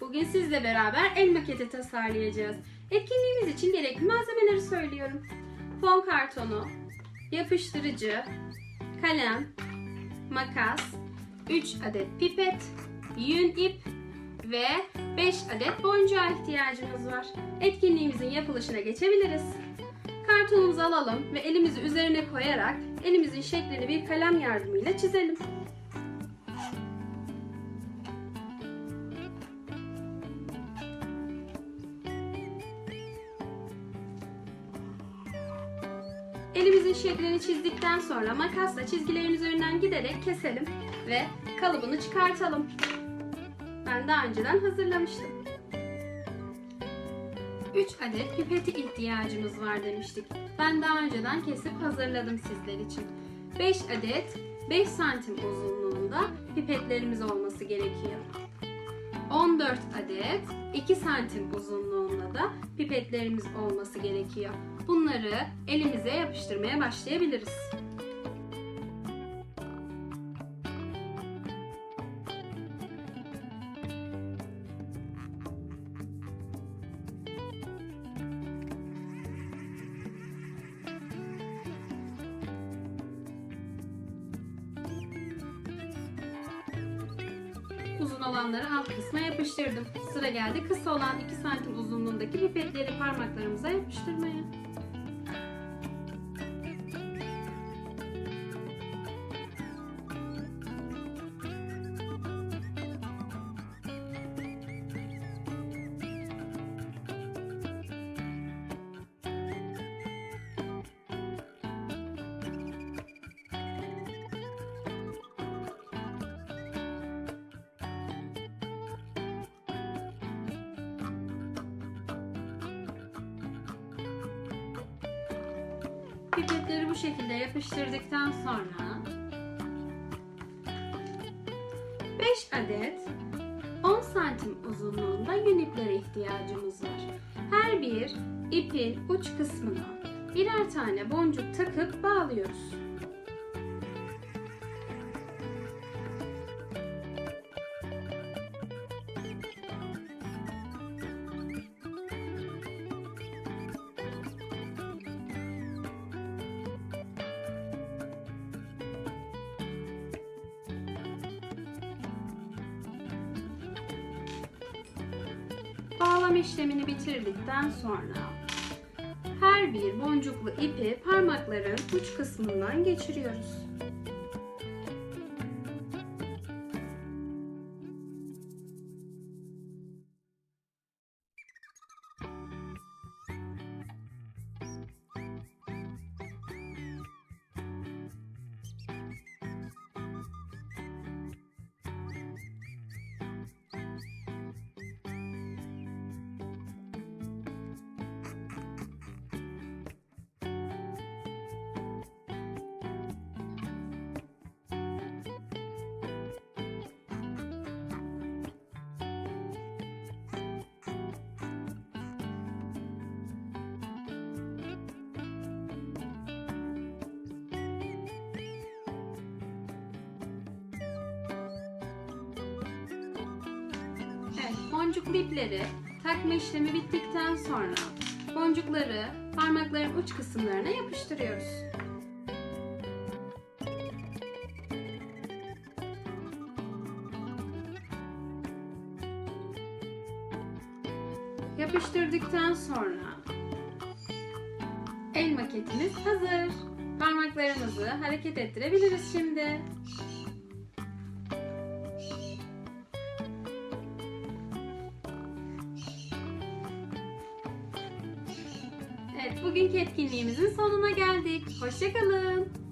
Bugün sizle beraber el maketi tasarlayacağız. Etkinliğimiz için gerekli malzemeleri söylüyorum. Fon kartonu, yapıştırıcı, kalem, makas, 3 adet pipet, yün ip ve 5 adet boncuğa ihtiyacımız var. Etkinliğimizin yapılışına geçebiliriz. Kartonumuzu alalım ve elimizi üzerine koyarak elimizin şeklini bir kalem yardımıyla çizelim. Elimizin şeklini çizdikten sonra makasla çizgilerin üzerinden giderek keselim ve kalıbını çıkartalım. Ben daha önceden hazırlamıştım. 3 adet pipeti ihtiyacımız var demiştik. Ben daha önceden kesip hazırladım sizler için. 5 adet 5 santim uzunluğunda pipetlerimiz olması gerekiyor. 14 adet 2 santim uzunluğunda da pipetlerimiz olması gerekiyor. Bunları elimize yapıştırmaya başlayabiliriz. Uzun olanları alt kısma yapıştırdım. Sıra geldi kısa olan 2 santim uzunluğundaki pipetleri parmaklarımıza yapıştırmaya. Pipetleri bu şekilde yapıştırdıktan sonra 5 adet 10 santim uzunluğunda yün iplere ihtiyacımız var. Her bir ipin uç kısmına birer tane boncuk takıp bağlıyoruz. Bağlama işlemini bitirdikten sonra her bir boncuklu ipi parmakların uç kısmından geçiriyoruz. Boncuklu ipleri takma işlemi bittikten sonra boncukları parmakların uç kısımlarına yapıştırıyoruz. Yapıştırdıktan sonra el maketimiz hazır. Parmaklarımızı hareket ettirebiliriz şimdi. Evet, bugünkü etkinliğimizin sonuna geldik. Hoşçakalın.